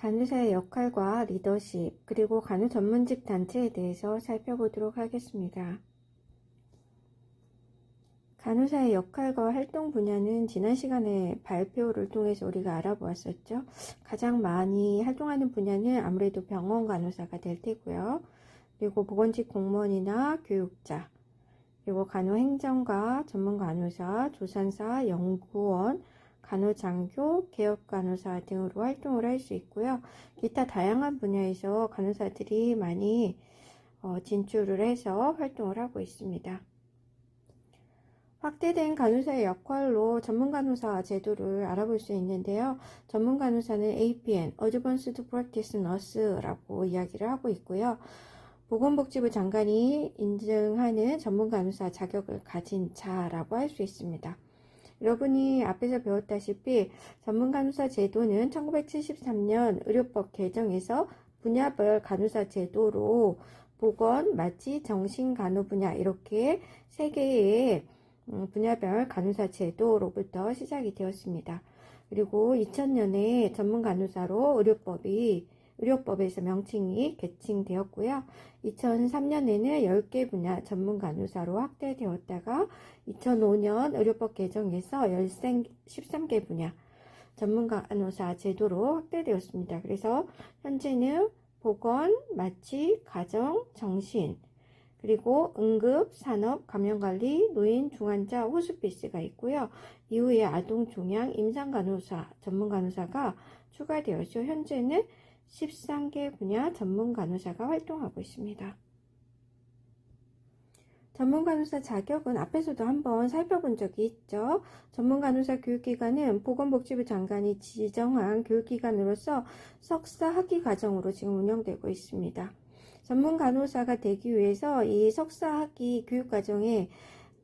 간호사의 역할과 리더십, 그리고 간호 전문직 단체에 대해서 살펴보도록 하겠습니다. 간호사의 역할과 활동 분야는 지난 시간에 발표를 통해서 우리가 알아보았었죠. 가장 많이 활동하는 분야는 아무래도 병원 간호사가 될 테고요. 그리고 보건직 공무원이나 교육자, 그리고 간호행정가, 전문 간호사, 조산사, 연구원, 간호장교, 개업간호사 등으로 활동을 할 수 있고요. 기타 다양한 분야에서 간호사들이 많이 어, 진출을 해서 활동을 하고 있습니다. 확대된 간호사의 역할로 전문간호사 제도를 알아볼 수 있는데요. 전문간호사는 APN, Advanced Practice Nurse라고 이야기를 하고 있고요. 보건복지부 장관이 인증하는 전문간호사 자격을 가진 자라고 할 수 있습니다. 여러분이 앞에서 배웠다시피 전문간호사 제도는 1973년 의료법 개정에서 분야별 간호사 제도로 보건, 마취, 정신간호 분야 이렇게 세 개의 음, 분야별 간호사 제도로부터 시작이 되었습니다. 그리고 2000년에 전문 간호사로 의료법이 의료법에서 명칭이 개칭되었고요. 2003년에는 10개 분야 전문 간호사로 확대되었다가 2005년 의료법 개정에서 13개 분야 전문 간호사 제도로 확대되었습니다. 그래서 현재는 보건, 마취, 가정, 정신, 그리고 응급, 산업, 감염관리, 노인, 중환자, 호스피스가 있고요. 이후에 아동, 종양, 임상간호사, 전문간호사가 추가되었죠. 현재는 13개 분야 전문 간호사가 활동하고 있습니다. 전문 간호사 자격은 앞에서도 한번 살펴본 적이 있죠. 전문 간호사 교육기관은 보건복지부 장관이 지정한 교육기관으로서 석사 학위 과정으로 지금 운영되고 있습니다. 전문 간호사가 되기 위해서 이 석사 학위 교육 과정에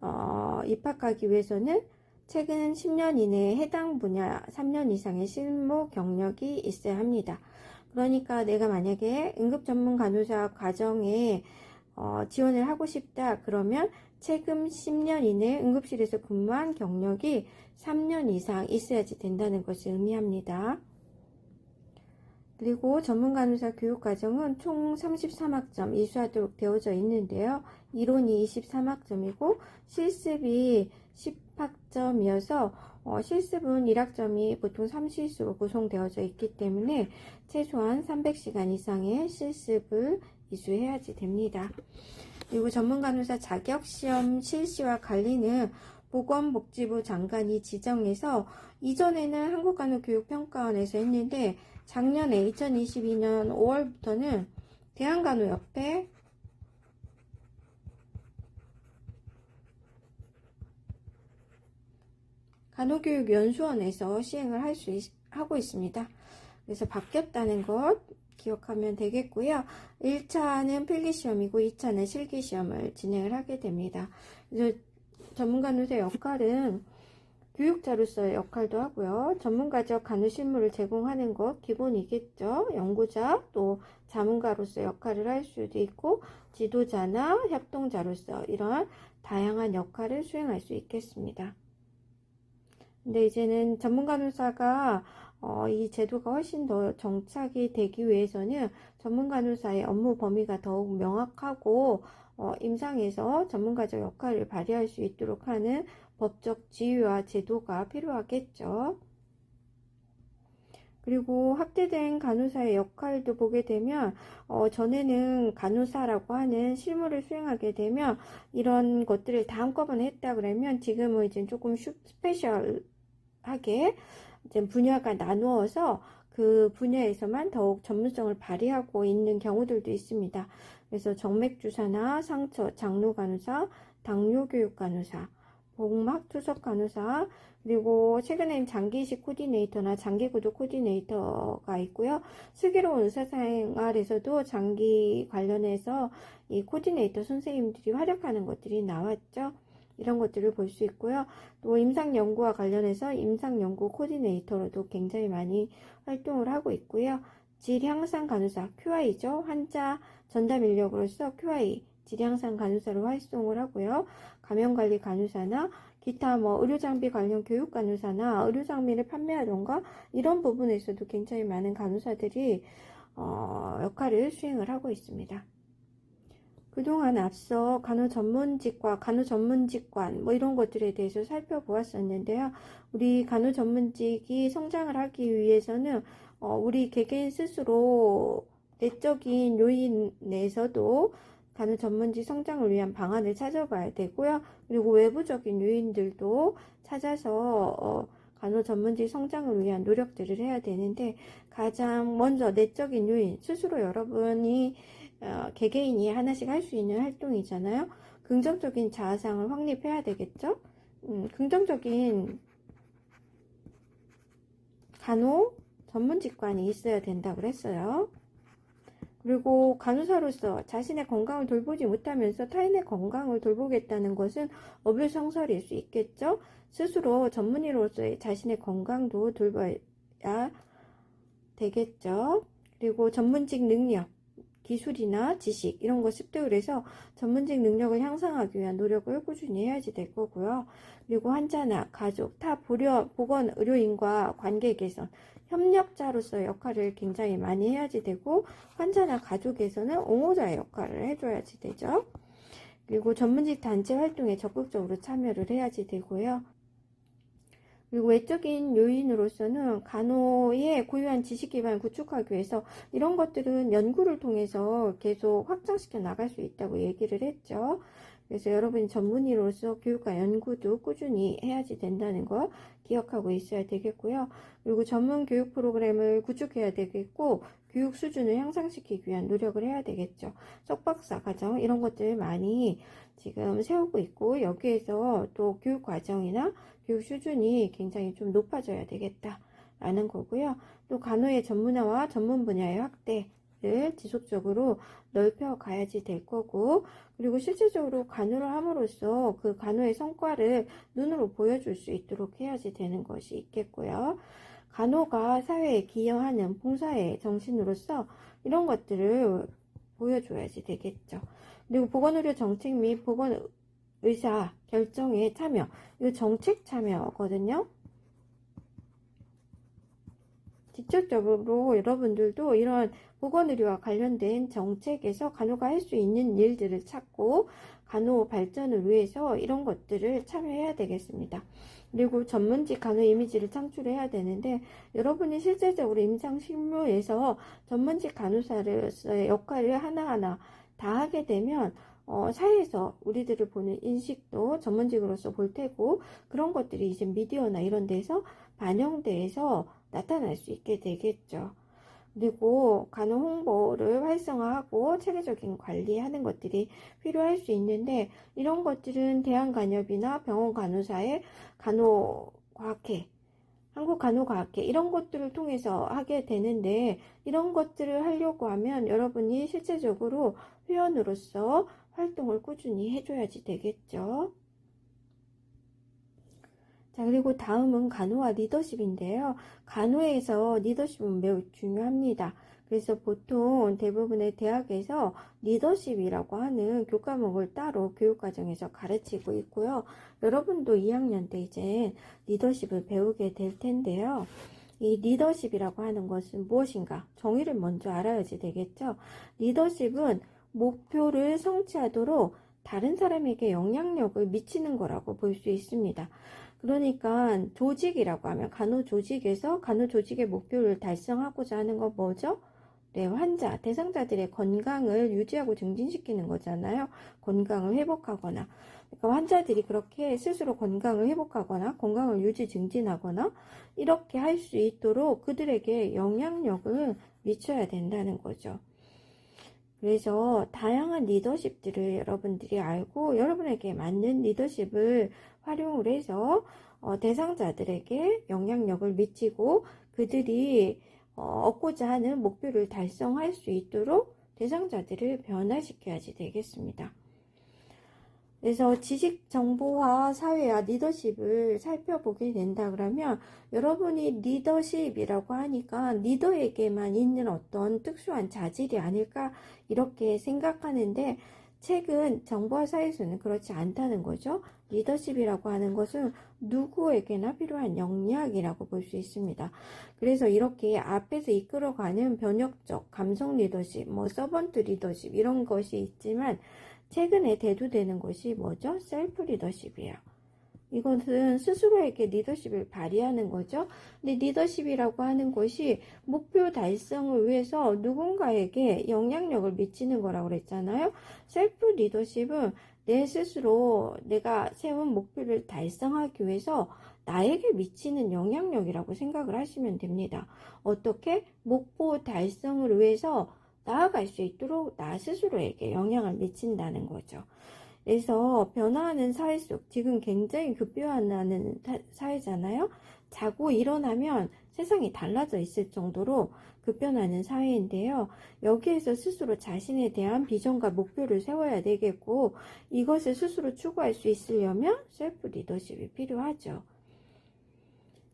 어, 입학하기 위해서는 최근 10년 이내에 해당 분야 3년 이상의 실무 경력이 있어야 합니다. 그러니까 내가 만약에 응급 전문 간호사 과정에 어, 지원을 하고 싶다 그러면 최근 10년 이내 응급실에서 근무한 경력이 3년 이상 있어야지 된다는 것을 의미합니다. 그리고 전문간호사 교육과정은 총 33학점 이수하도록 되어져 있는데요. 이론이 23학점이고 실습이 10학점이어서 어, 실습은 1학점이 보통 3실수로 구성되어져 있기 때문에 최소한 300시간 이상의 실습을 이수해야지 됩니다. 그리고 전문간호사 자격시험 실시와 관리는 보건복지부 장관이 지정해서 이전에는 한국간호교육평가원에서 했는데 작년에 2022년 5월부터는 대한간호협회 간호교육 연수원에서 시행을 할 수 하고 있습니다. 그래서 바뀌었다는 것 기억하면 되겠고요. 1차는 필기시험이고 2차는 실기시험을 진행을 하게 됩니다. 전문간호사 역할은 교육자로서의 역할도 하고요. 전문가적 간호 실무를 제공하는 것 기본이겠죠. 연구자 또 자문가로서 역할을 할 수도 있고 지도자나 협동자로서 이러한 다양한 역할을 수행할 수 있겠습니다. 근데 이제는 전문간호사가 어, 이 제도가 훨씬 더 정착이 되기 위해서는 전문간호사의 업무 범위가 더욱 명확하고 어, 임상에서 전문가적 역할을 발휘할 수 있도록 하는 법적 지위와 제도가 필요하겠죠. 그리고 확대된 간호사의 역할도 보게 되면 어, 전에는 간호사라고 하는 실무를 수행하게 되면 이런 것들을 다 한꺼번에 했다 그러면 지금은 이제 조금 스페셜 하게 이제 분야가 나누어서 그 분야에서만 더욱 전문성을 발휘하고 있는 경우들도 있습니다. 그래서 정맥주사나 상처, 장로 간호사, 당뇨 교육 간호사, 복막 투석 간호사 그리고 최근엔 장기이식 코디네이터나 장기구도 코디네이터가 있고요. 슬기로운 의사생활에서도 장기 관련해서 이 코디네이터 선생님들이 활약하는 것들이 나왔죠. 이런 것들을 볼 수 있고요. 또 임상연구와 관련해서 임상연구 코디네이터로도 굉장히 많이 활동을 하고 있고요. 질향상 간호사, QI죠. 환자 전담 인력으로서 QI, 질향상 간호사로 활동을 하고요. 감염관리 간호사나 기타 뭐 의료장비 관련 교육 간호사나 의료장비를 판매하던가 이런 부분에서도 굉장히 많은 간호사들이 어, 역할을 수행을 하고 있습니다. 그동안 앞서 간호 전문직과 간호 전문직관 뭐 이런 것들에 대해서 살펴보았었는데요. 우리 간호 전문직이 성장을 하기 위해서는 어, 우리 개개인 스스로 내적인 요인 내에서도 간호 전문직 성장을 위한 방안을 찾아봐야 되고요. 그리고 외부적인 요인들도 찾아서 어, 간호 전문직 성장을 위한 노력들을 해야 되는데 가장 먼저 내적인 요인 스스로 여러분이 어, 개개인이 하나씩 할 수 있는 활동이잖아요. 긍정적인 자아상을 확립해야 되겠죠. 음, 긍정적인 간호 전문 직관이 있어야 된다고 그랬어요. 그리고 간호사로서 자신의 건강을 돌보지 못하면서 타인의 건강을 돌보겠다는 것은 어불성설일 수 있겠죠. 스스로 전문의로서의 자신의 건강도 돌봐야 되겠죠. 그리고 전문직 능력, 기술이나 지식 이런 거 습득을 해서 전문직 능력을 향상하기 위한 노력을 꾸준히 해야지 될 거고요. 그리고 환자나 가족, 타 보려, 보건 의료인과 관계 개선, 협력자로서 역할을 굉장히 많이 해야지 되고 환자나 가족에서는 옹호자의 역할을 해줘야지 되죠. 그리고 전문직 단체 활동에 적극적으로 참여를 해야지 되고요. 그리고 외적인 요인으로서는 간호의 고유한 지식 기반을 구축하기 위해서 이런 것들은 연구를 통해서 계속 확장시켜 나갈 수 있다고 얘기를 했죠. 그래서 여러분이 전문의로서 교육과 연구도 꾸준히 해야지 된다는 거 기억하고 있어야 되겠고요. 그리고 전문 교육 프로그램을 구축해야 되겠고 교육 수준을 향상시키기 위한 노력을 해야 되겠죠. 석박사 과정 이런 것들 많이 지금 세우고 있고 여기에서 또 교육 과정이나 교육 수준이 굉장히 좀 높아져야 되겠다라는 거고요. 또 간호의 전문화와 전문 분야의 확대를 지속적으로 넓혀 가야지 될 거고 그리고 실질적으로 간호를 함으로써 그 간호의 성과를 눈으로 보여줄 수 있도록 해야지 되는 것이 있겠고요. 간호가 사회에 기여하는 봉사의 정신으로서 이런 것들을 보여줘야지 되겠죠. 그리고 보건의료 정책 및 보건 의사 결정에 참여, 이 정책 참여거든요. 직접적으로 여러분들도 이런 보건의료와 관련된 정책에서 간호가 할 수 있는 일들을 찾고 간호 발전을 위해서 이런 것들을 참여해야 되겠습니다. 그리고 전문직 간호 이미지를 창출해야 되는데 여러분이 실제적으로 임상 실무에서 전문직 간호사로서의 역할을 하나하나 다 하게 되면 어, 사회에서 우리들을 보는 인식도 전문직으로서 볼 테고 그런 것들이 이제 미디어나 이런 데서 반영돼서 나타날 수 있게 되겠죠. 그리고 간호 홍보를 활성화하고 체계적인 관리하는 것들이 필요할 수 있는데 이런 것들은 대한간협이나 병원 간호사의 간호과학회 한국 간호과학회 이런 것들을 통해서 하게 되는데 이런 것들을 하려고 하면 여러분이 실제적으로 회원으로서 활동을 꾸준히 해줘야지 되겠죠. 자, 그리고 다음은 간호와 리더십인데요. 간호에서 리더십은 매우 중요합니다. 그래서 보통 대부분의 대학에서 리더십이라고 하는 교과목을 따로 교육과정에서 가르치고 있고요. 여러분도 2학년 때 이제 리더십을 배우게 될 텐데요. 이 리더십이라고 하는 것은 무엇인가? 정의를 먼저 알아야지 되겠죠. 리더십은 목표를 성취하도록 다른 사람에게 영향력을 미치는 거라고 볼 수 있습니다. 그러니까 조직이라고 하면 간호 조직에서 간호 조직의 목표를 달성하고자 하는 건 뭐죠? 네, 환자, 대상자들의 건강을 유지하고 증진시키는 거잖아요. 건강을 회복하거나. 그러니까 환자들이 그렇게 스스로 건강을 회복하거나 건강을 유지 증진하거나 이렇게 할 수 있도록 그들에게 영향력을 미쳐야 된다는 거죠. 그래서 다양한 리더십들을 여러분들이 알고 여러분에게 맞는 리더십을 활용을 해서 어, 대상자들에게 영향력을 미치고 그들이 어, 얻고자 하는 목표를 달성할 수 있도록 대상자들을 변화시켜야지 되겠습니다. 그래서 지식 정보화 사회와 리더십을 살펴보게 된다 그러면 여러분이 리더십이라고 하니까 리더에게만 있는 어떤 특수한 자질이 아닐까 이렇게 생각하는데 최근 정부와 사회에서는 그렇지 않다는 거죠. 리더십이라고 하는 것은 누구에게나 필요한 역량이라고 볼 수 있습니다. 그래서 이렇게 앞에서 이끌어가는 변혁적 감성 리더십, 뭐 서번트 리더십 이런 것이 있지만 최근에 대두되는 것이 뭐죠? 셀프 리더십이에요. 이것은 스스로에게 리더십을 발휘하는 거죠. 근데 리더십이라고 하는 것이 목표 달성을 위해서 누군가에게 영향력을 미치는 거라고 그랬잖아요. 셀프 리더십은 내 스스로 내가 세운 목표를 달성하기 위해서 나에게 미치는 영향력이라고 생각을 하시면 됩니다. 어떻게? 목표 달성을 위해서 나아갈 수 있도록 나 스스로에게 영향을 미친다는 거죠. 그래서 변화하는 사회 속 지금 굉장히 급변하는 사회잖아요. 자고 일어나면 세상이 달라져 있을 정도로 급변하는 사회인데요. 여기에서 스스로 자신에 대한 비전과 목표를 세워야 되겠고 이것을 스스로 추구할 수 있으려면 셀프 리더십이 필요하죠.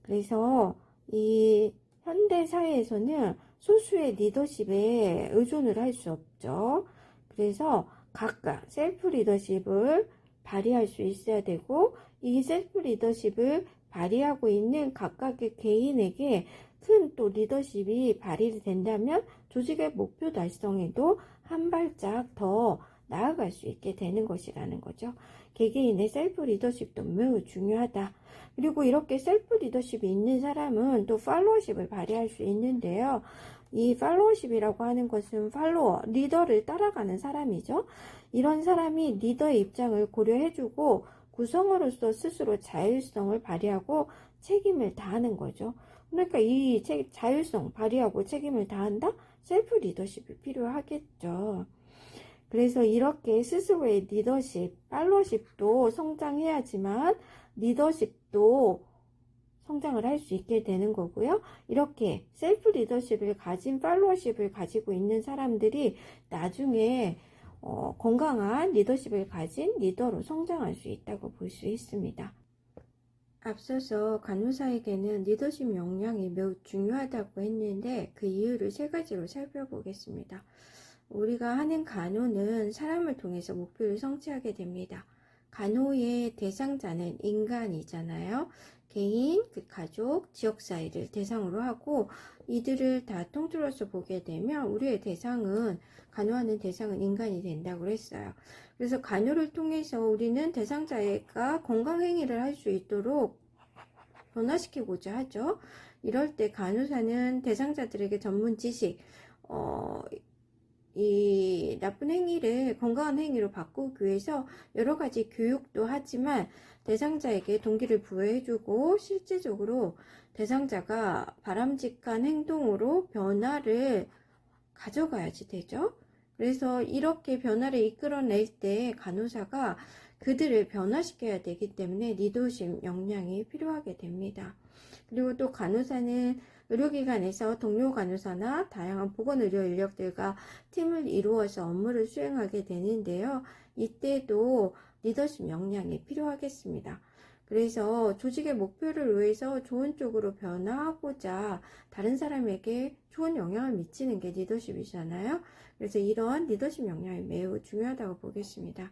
그래서 이 현대 사회에서는 소수의 리더십에 의존을 할 수 없죠. 그래서 각각 셀프 리더십을 발휘할 수 있어야 되고 이 셀프 리더십을 발휘하고 있는 각각의 개인에게 큰 또 리더십이 발휘 된다면 조직의 목표 달성에도 한 발짝 더 나아갈 수 있게 되는 것이라는 거죠. 개개인의 셀프 리더십도 매우 중요하다. 그리고 이렇게 셀프 리더십이 있는 사람은 또 팔로워십을 발휘할 수 있는데요. 이 팔로워십이라고 하는 것은 팔로워, 리더를 따라가는 사람이죠. 이런 사람이 리더의 입장을 고려해주고 구성으로서 스스로 자율성을 발휘하고 책임을 다하는 거죠. 그러니까 이 자율성 발휘하고 책임을 다한다? 셀프 리더십이 필요하겠죠. 그래서 이렇게 스스로의 리더십, 팔로십도 성장해야지만 리더십도 성장을 할 수 있게 되는 거고요. 이렇게 셀프 리더십을 가진 팔로워십을 가지고 있는 사람들이 나중에 어, 건강한 리더십을 가진 리더로 성장할 수 있다고 볼 수 있습니다. 앞서서 간호사에게는 리더십 역량이 매우 중요하다고 했는데 그 이유를 세 가지로 살펴보겠습니다. 우리가 하는 간호는 사람을 통해서 목표를 성취하게 됩니다. 간호의 대상자는 인간이잖아요. 개인, 그 가족, 지역사회를 대상으로 하고 이들을 다 통틀어서 보게 되면 우리의 대상은 간호하는 대상은 인간이 된다고 했어요. 그래서 간호를 통해서 우리는 대상자가 건강행위를 할 수 있도록 변화시키고자 하죠. 이럴 때 간호사는 대상자들에게 전문 지식, 어, 이 나쁜 행위를 건강한 행위로 바꾸기 위해서 여러 가지 교육도 하지만 대상자에게 동기를 부여해주고 실제적으로 대상자가 바람직한 행동으로 변화를 가져가야지 되죠. 그래서 이렇게 변화를 이끌어낼 때 간호사가 그들을 변화시켜야 되기 때문에 리더십 역량이 필요하게 됩니다. 그리고 또 간호사는 의료기관에서 동료 간호사나 다양한 보건의료 인력들과 팀을 이루어서 업무를 수행하게 되는데요. 이때도 리더십 역량이 필요하겠습니다. 그래서 조직의 목표를 위해서 좋은 쪽으로 변화하고자 다른 사람에게 좋은 영향을 미치는 게 리더십이잖아요. 그래서 이런 리더십 역량이 매우 중요하다고 보겠습니다.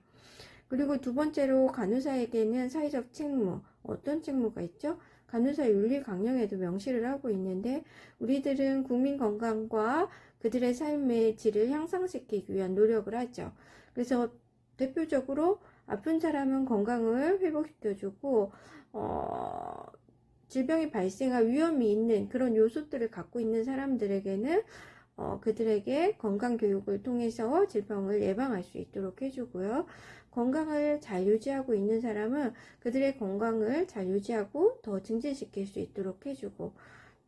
그리고 두 번째로 간호사에게는 사회적 책무, 어떤 책무가 있죠? 간호사 윤리 강령에도 명시를 하고 있는데 우리들은 국민 건강과 그들의 삶의 질을 향상시키기 위한 노력을 하죠. 그래서 대표적으로 아픈 사람은 건강을 회복시켜주고 어, 질병이 발생할 위험이 있는 그런 요소들을 갖고 있는 사람들에게는 어, 그들에게 건강 교육을 통해서 질병을 예방할 수 있도록 해주고요. 건강을 잘 유지하고 있는 사람은 그들의 건강을 잘 유지하고 더 증진시킬 수 있도록 해주고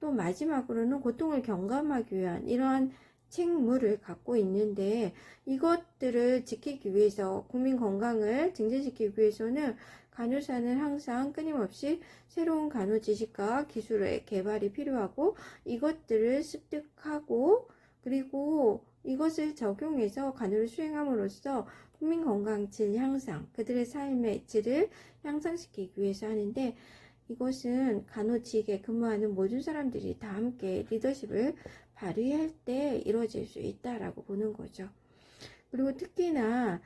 또 마지막으로는 고통을 경감하기 위한 이러한 책무를 갖고 있는데 이것들을 지키기 위해서 국민 건강을 증진시키기 위해서는 간호사는 항상 끊임없이 새로운 간호 지식과 기술의 개발이 필요하고 이것들을 습득하고 그리고 이것을 적용해서 간호를 수행함으로써 국민 건강 질 향상, 그들의 삶의 질을 향상시키기 위해서 하는데 이것은 간호직에 근무하는 모든 사람들이 다 함께 리더십을 발휘할 때 이루어질 수 있다라고 보는 거죠. 그리고 특히나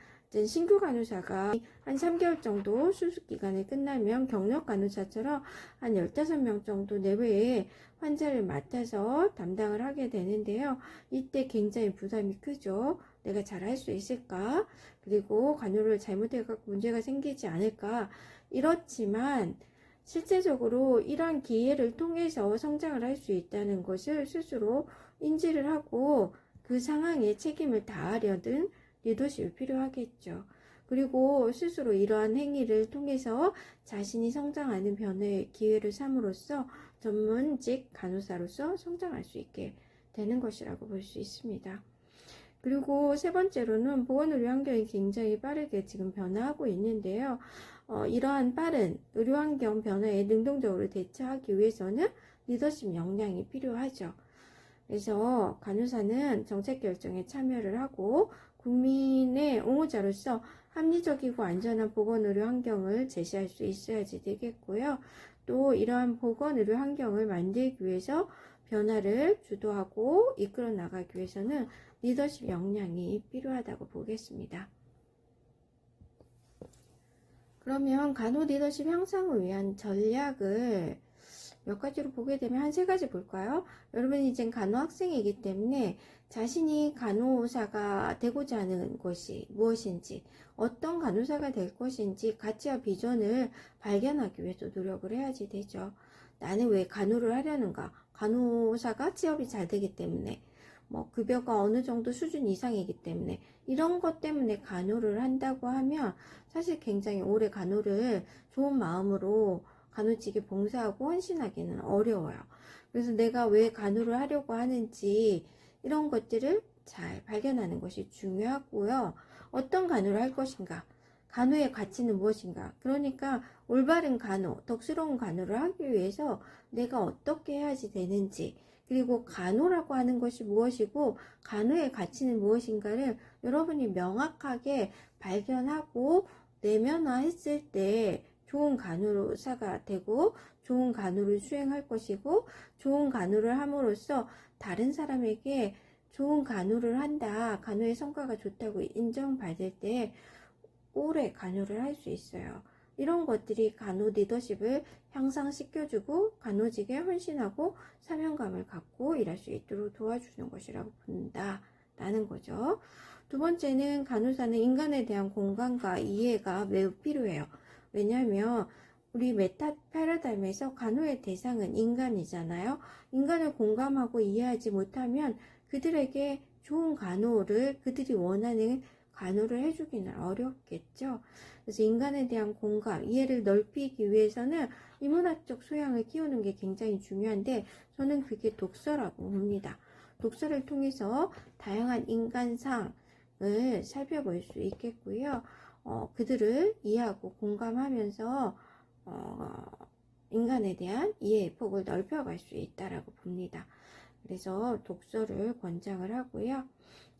신규 간호사가 한 3개월 정도 수습 기간이 끝나면 경력 간호사처럼 한 15명 정도 내외의 환자를 맡아서 담당을 하게 되는데요. 이때 굉장히 부담이 크죠. 내가 잘 할 수 있을까? 그리고 간호를 잘못해갖고 문제가 생기지 않을까? 이렇지만 실제적으로 이러한 기회를 통해서 성장을 할 수 있다는 것을 스스로 인지를 하고 그 상황에 책임을 다하려는 리더십이 필요하겠죠. 그리고 스스로 이러한 행위를 통해서 자신이 성장하는 변화의 기회를 삼으로써 전문직 간호사로서 성장할 수 있게 되는 것이라고 볼 수 있습니다. 그리고 세 번째로는 보건의료 환경이 굉장히 빠르게 지금 변화하고 있는데요. 어, 이러한 빠른 의료 환경 변화에 능동적으로 대처하기 위해서는 리더십 역량이 필요하죠. 그래서 간호사는 정책 결정에 참여를 하고 국민의 옹호자로서 합리적이고 안전한 보건의료 환경을 제시할 수 있어야지 되겠고요. 또 이러한 보건의료 환경을 만들기 위해서 변화를 주도하고 이끌어 나가기 위해서는 리더십 역량이 필요하다고 보겠습니다. 그러면 간호 리더십 향상을 위한 전략을 몇 가지로 보게 되면 한 세 가지 볼까요? 여러분이 이제 간호 학생이기 때문에 자신이 간호사가 되고자 하는 것이 무엇인지, 어떤 간호사가 될 것인지 가치와 비전을 발견하기 위해서 노력을 해야지 되죠. 나는 왜 간호를 하려는가? 간호사가 취업이 잘 되기 때문에, 뭐 급여가 어느 정도 수준 이상이기 때문에 이런 것 때문에 간호를 한다고 하면 사실 굉장히 오래 간호를 좋은 마음으로 간호직에 봉사하고 헌신하기는 어려워요. 그래서 내가 왜 간호를 하려고 하는지 이런 것들을 잘 발견하는 것이 중요하고요. 어떤 간호를 할 것인가? 간호의 가치는 무엇인가? 그러니까 올바른 간호, 덕스러운 간호를 하기 위해서 내가 어떻게 해야지 되는지, 그리고 간호라고 하는 것이 무엇이고, 간호의 가치는 무엇인가를 여러분이 명확하게 발견하고 내면화했을 때 좋은 간호사가 되고, 좋은 간호를 수행할 것이고, 좋은 간호를 함으로써 다른 사람에게 좋은 간호를 한다, 간호의 성과가 좋다고 인정받을 때 오래 간호를 할 수 있어요. 이런 것들이 간호 리더십을 향상시켜주고 간호직에 헌신하고 사명감을 갖고 일할 수 있도록 도와주는 것이라고 본다 라는 거죠. 두 번째는 간호사는 인간에 대한 공감과 이해가 매우 필요해요. 왜냐하면 우리 메타 패러다임에서 간호의 대상은 인간이잖아요. 인간을 공감하고 이해하지 못하면 그들에게 좋은 간호를 그들이 원하는 간호를 해주기는 어렵겠죠. 그래서 인간에 대한 공감, 이해를 넓히기 위해서는 인문학적 소양을 키우는 게 굉장히 중요한데 저는 그게 독서라고 봅니다. 독서를 통해서 다양한 인간상을 살펴볼 수 있겠고요. 어, 그들을 이해하고 공감하면서 어, 인간에 대한 이해의 폭을 넓혀갈 수 있다라고 봅니다. 그래서 독서를 권장을 하고요.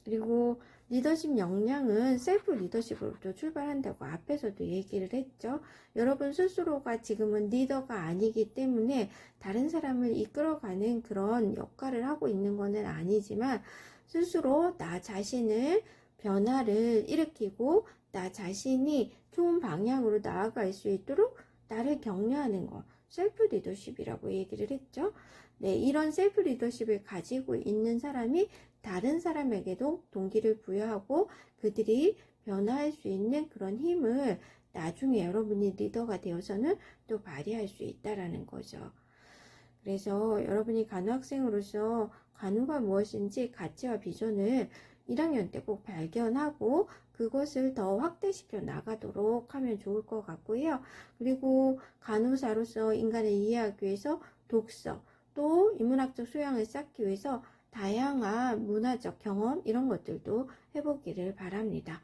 그리고 리더십 역량은 셀프 리더십으로부터 출발한다고 앞에서도 얘기를 했죠. 여러분 스스로가 지금은 리더가 아니기 때문에 다른 사람을 이끌어가는 그런 역할을 하고 있는 것은 아니지만 스스로 나 자신을 변화를 일으키고 나 자신이 좋은 방향으로 나아갈 수 있도록 나를 격려하는 것. 셀프 리더십이라고 얘기를 했죠. 네, 이런 셀프 리더십을 가지고 있는 사람이 다른 사람에게도 동기를 부여하고 그들이 변화할 수 있는 그런 힘을 나중에 여러분이 리더가 되어서는 또 발휘할 수 있다라는 거죠. 그래서 여러분이 간호학생으로서 간호가 무엇인지 가치와 비전을 1학년 때 꼭 발견하고 그것을 더 확대시켜 나가도록 하면 좋을 것 같고요. 그리고 간호사로서 인간을 이해하기 위해서 독서, 또 인문학적 소양을 쌓기 위해서 다양한 문화적 경험 이런 것들도 해보기를 바랍니다.